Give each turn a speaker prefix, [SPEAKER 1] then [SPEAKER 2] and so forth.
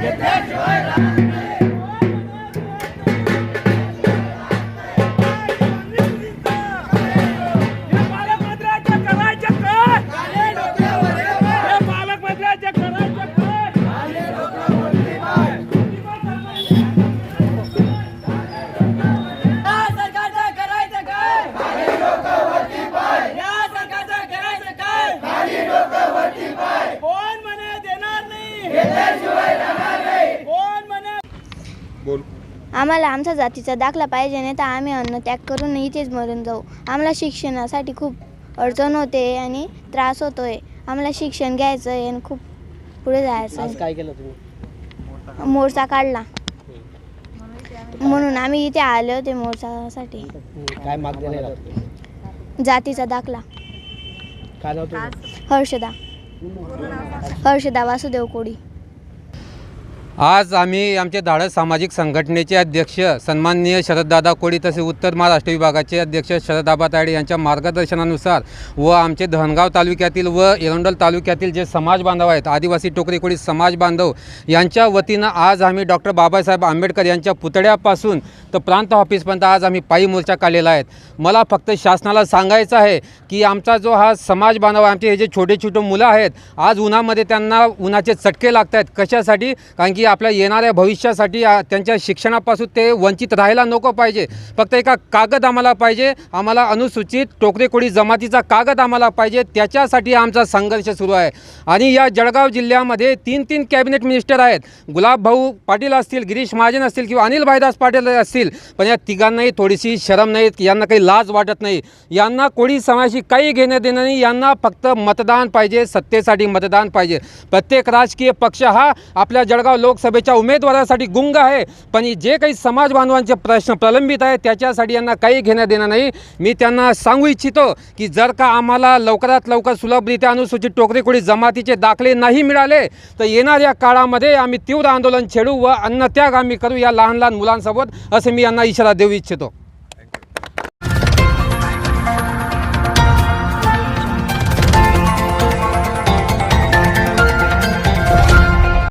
[SPEAKER 1] घेतल्याशिवाय बोल.
[SPEAKER 2] आम्हाला आमचा जातीचा दाखला पाहिजे नाही तर आम्ही अन्न त्याग करून इथेच मरून जाऊ. आम्हाला शिक्षणासाठी खूप अडचण होते आणि त्रास होतोय. आम्हाला शिक्षण घ्यायचं आहे आणि खूप पुढे जायचं
[SPEAKER 3] आज
[SPEAKER 2] आहे
[SPEAKER 3] काय केलं तुम्ही?
[SPEAKER 2] मोर्चा काढला. म्हणून आम्ही इथे आले होते मोर्चासाठी.
[SPEAKER 3] काय
[SPEAKER 2] जातीचा दाखला.
[SPEAKER 3] काय नाव तुझं?
[SPEAKER 2] हर्षदा. हर्षदा वासुदेव कोडी
[SPEAKER 4] आज आम्ही आमचे धाडस सामाजिक संघटनेचे अध्यक्ष सन्माननीय शरददादा कोळी तसे उत्तर महाराष्ट्र विभागाचे अध्यक्ष शरदाबा तायडे यांच्या मार्गदर्शनानुसार व आमचे धनगाव तालुक्यातील व एरंडोल तालुक्यातील जे समाज बांधव आहेत आदिवासी टोकरी कोळी समाज बांधव यांच्या वतीनं आज आम्ही डॉक्टर बाबासाहेब आंबेडकर यांच्या पुतळ्यापासून तर प्रांत ऑफिसपर्यंत आज आम्ही पायी मोर्चा काढलेला आहे. मला फक्त शासनाला सांगायचं आहे की आमचा जो हा समाज बांधव आहे, आमचे हे जे छोटे छोटे मुलं आहेत आज उन्हामध्ये त्यांना उन्हाचे चटके लागत आहेत कशासाठी? कारण की आपल्या येणाऱ्या भविष्यासाठी त्यांच्या शिक्षणापासून ते वंचित राहायला नको पाहिजे. फक्त एका कागद आम्हाला पाहिजे. आम्हाला अनुसूचित टोकरे कोळी जमातीचा कागद आम्हाला पाहिजे. त्याच्यासाठी आमचा संघर्ष सुरू आहे. आणि या जळगाव जिल्ह्यामध्ये तीन तीन कॅबिनेट मिनिस्टर आहेत. गुलाबभाऊ पाटील असतील गिरीश महाजन असतील किंवा अनिल भाईदास पाटील असतील. पण या तिघांनाही थोडीशी शरम नाही यांना काही लाज वाटत नाही. यांना कोणी समाजाशी काही घेणं देणं नाही. यांना फक्त मतदान पाहिजे सत्तेसाठी मतदान पाहिजे. प्रत्येक राजकीय पक्ष हा आपल्या जळगाव लोकसभेच्या उमेदवारासाठी गुंग आहे. पण जे काही समाज बांधवांचे प्रश्न प्रलंबित आहे त्याच्यासाठी यांना काही घेणं देणं नाही. मी त्यांना सांगू इच्छितो की जर का आम्हाला लवकरात लवकर सुलभरित्या अनुसूचित टोकरी जमातीचे दाखले नाही मिळाले तर येणाऱ्या काळामध्ये आम्ही तीव्र आंदोलन छेडू व अन्नत्याग आम्ही करू या लहान लहान मुलांसोबत असे मी यांना इशारा देऊ इच्छितो.